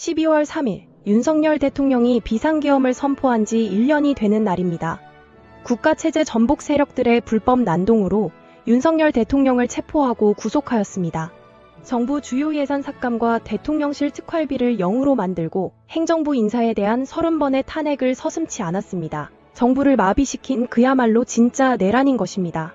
12월 3일 윤석열 대통령이 비상계엄을 선포한 지 1년이 되는 날입니다. 국가체제 전복 세력들의 불법 난동으로 윤석열 대통령을 체포하고 구속하였습니다. 정부 주요 예산 삭감과 대통령실 특활비를 0으로 만들고 행정부 인사에 대한 30번의 탄핵을 서슴치 않았습니다. 정부를 마비시킨 그야말로 진짜 내란인 것입니다.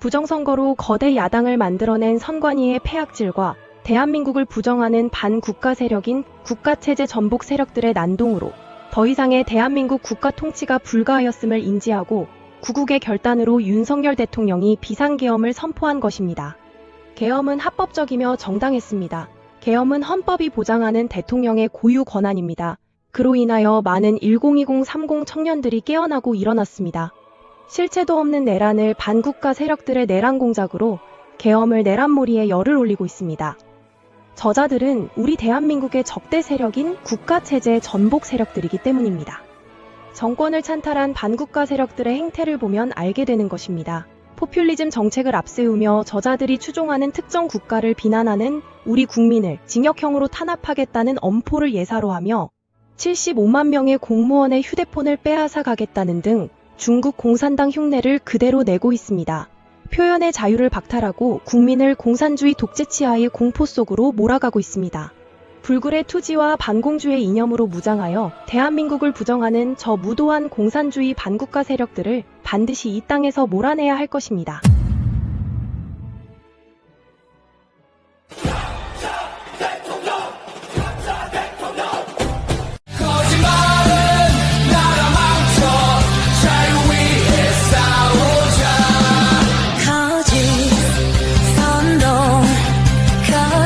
부정선거로 거대 야당을 만들어낸 선관위의 폐악질과 대한민국을 부정하는 반국가 세력인 국가체제 전복 세력들의 난동으로 더 이상의 대한민국 국가 통치가 불가하였음을 인지하고 구국의 결단으로 윤석열 대통령이 비상계엄을 선포한 것입니다. 계엄은 합법적이며 정당했습니다. 계엄은 헌법이 보장하는 대통령의 고유 권한입니다. 그로 인하여 많은 1020-30 청년들이 깨어나고 일어났습니다. 실체도 없는 내란을 반국가 세력들의 내란 공작으로 계엄을 내란몰이에 열을 올리고 있습니다. 저자들은 우리 대한민국의 적대 세력인 국가체제 전복 세력들이기 때문입니다. 정권을 찬탈한 반국가 세력들의 행태를 보면 알게 되는 것입니다. 포퓰리즘 정책을 앞세우며 저자들이 추종하는 특정 국가를 비난하는 우리 국민을 징역형으로 탄압하겠다는 엄포를 예사로 하며 75만 명의 공무원의 휴대폰을 빼앗아 가겠다는 등 중국 공산당 흉내를 그대로 내고 있습니다. 표현의 자유를 박탈하고 국민을 공산주의 독재치하의 공포 속으로 몰아가고 있습니다. 불굴의 투지와 반공주의 이념으로 무장하여 대한민국을 부정하는 저 무도한 공산주의 반국가 세력들을 반드시 이 땅에서 몰아내야 할 것입니다.